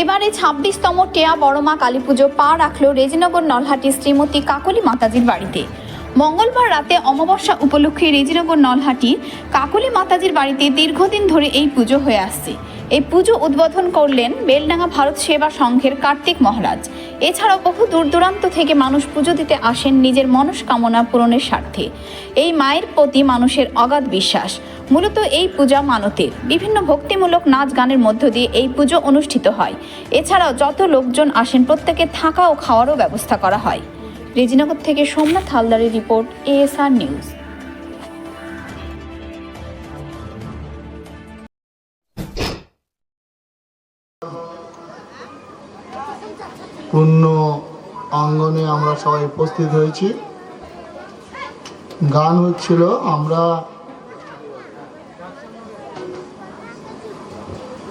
এবারে ছাব্বিশতম টেয়া বড়মা কালী পুজো পা রাখল রেজিনগর নলহাটি শ্রীমতী কাকলি মাতাজির বাড়িতে। মঙ্গলবার রাতে অমাবস্যা উপলক্ষে রেজিনগর নলহাটি কাকলি মাতাজির বাড়িতে দীর্ঘদিন ধরে এই পুজো হয়ে আসছে। এই পুজো উদ্বোধন করলেন বেলডাঙ্গা ভারত সেবা সংঘের কার্তিক মহারাজ। এছাড়াও বহু দূর দূরান্ত থেকে মানুষ পুজো দিতে আসেন নিজের মনস্কামনা পূরণের স্বার্থে। এই মায়ের প্রতি মানুষের অগাধ বিশ্বাস। মূলত এই পূজা মানতের। বিভিন্ন ভক্তিমূলক নাচ গানের মধ্য দিয়ে এই পুজো অনুষ্ঠিত হয়। এছাড়াও যত লোকজন আসেন, প্রত্যেকে থাকা ও খাওয়ারও ব্যবস্থা করা হয়। রেজিনগর থেকে সোমনাথ হালদারের রিপোর্ট, এএসআর নিউজ। পূর্ণ অঙ্গনে আমরা সবাই উপস্থিত হয়েছি। গান হচ্ছিল, আমরা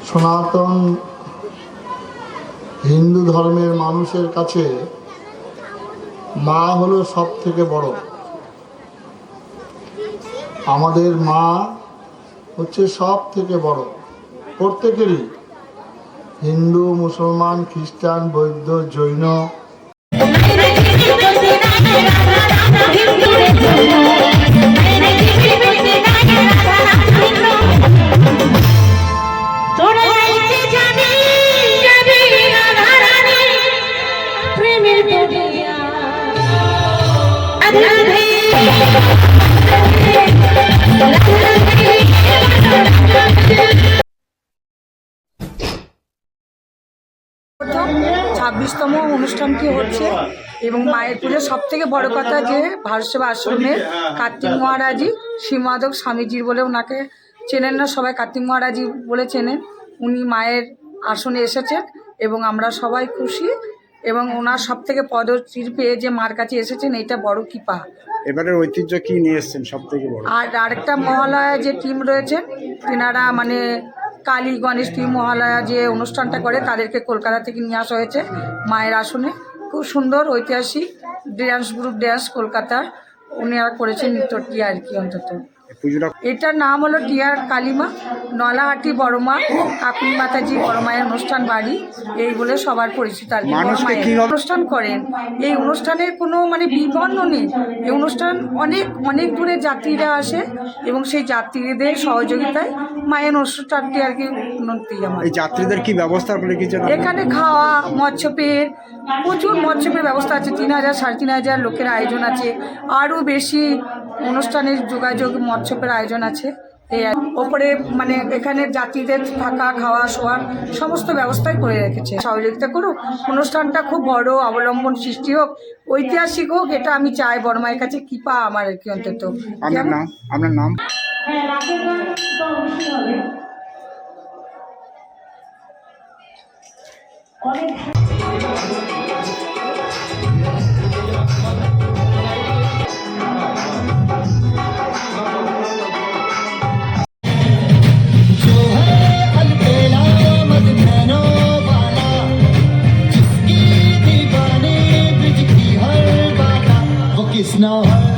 সনাতন হিন্দু ধর্মের মানুষের কাছে মা হলো সব থেকে বড়। আমাদের মা হচ্ছে সব থেকে বড়। প্রত্যেকেরই হিন্দু, মুসলমান, খ্রিস্টান, বৌদ্ধ, জৈন ছাব্বিশতম অনুষ্ঠানটি হচ্ছে? এবং মায়ের পুজোর সব থেকে বড় কথা যে ভারতসেবা আশ্রমের কার্তিক মহারাজই শ্রীমাধব স্বামীজির বলে ওনাকে চেনেন না, সবাই কার্তিক মহারাজই বলে চেনেন। উনি মায়ের আসনে এসেছেন এবং আমরা সবাই খুশি এবং ওনার সব থেকে পদচির পেয়ে যে মার কাছে এসেছেন এটা বড় কৃপা। এবারের ঐতিহ্য কি নিয়ে এসছেন সব থেকে বড়? আর আরেকটা মহালয়া যে টিম রয়েছেন তেনারা মানে কালী গণেশ টিম মহালয়া যে অনুষ্ঠানটা করে তাদেরকে কলকাতা থেকে নিয়ে আসা হয়েছে মায়ের আসনে। খুব সুন্দর ঐতিহাসিক ড্যান্স গ্রুপ ড্যান্স কলকাতার। উনি আর করেছেন নৃত্যটি আর কি অন্তত। পুজোটা এটার নাম হলো টিয়ার কালিমা নলাহাটি বড়মা কাকুনি মাতাজি বড়মায়ের অনুষ্ঠান বাড়ি এই বলে সবার পরিচিত আর অনুষ্ঠান করেন। এই অনুষ্ঠানের কোনো মানে বিবর্ণ নেই। এই অনুষ্ঠান অনেক অনেক দূরে যাত্রীরা আসে এবং সেই যাত্রীদের সহযোগিতায় মায়ের অনুষ্ঠানটি আর কি উন্নতি আমার যাত্রীদের কি ব্যবস্থা রেখেছেন এখানে খাওয়া মৎস্যপের প্রচুর মৎস্যপের ব্যবস্থা আছে। তিন হাজার সাড়ে তিন হাজার লোকের আয়োজন আছে। আরও বেশি অনুষ্ঠানের যোগাযোগ মৎস্যপের আয়োজন আছে। এই আর- ওপরে মানে এখানে যাত্রীদের থাকা খাওয়া শোয়ার সমস্ত ব্যবস্থাই করে রেখেছে। সহযোগিতা করুক অনুষ্ঠানটা খুব বড় অবলম্বন সৃষ্টি হোক ঐতিহাসিক হোক এটা আমি চাই। বড়মায়ের কাছে কৃপা আমার আর কি অন্তত। আপনার নাম? আপনার নাম? হ্যাঁ অনেক no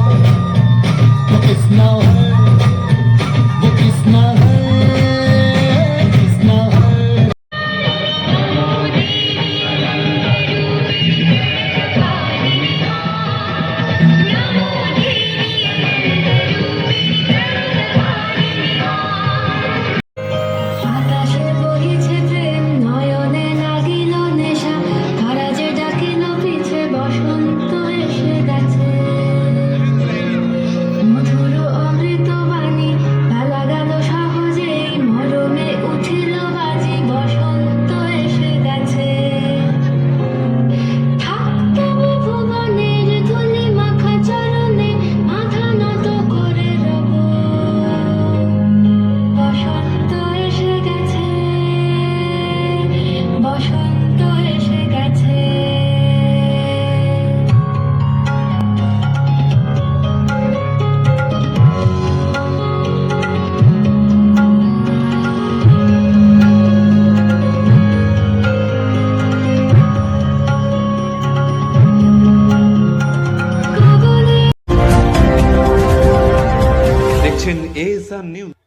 দেখছেন এএসআর নিউজ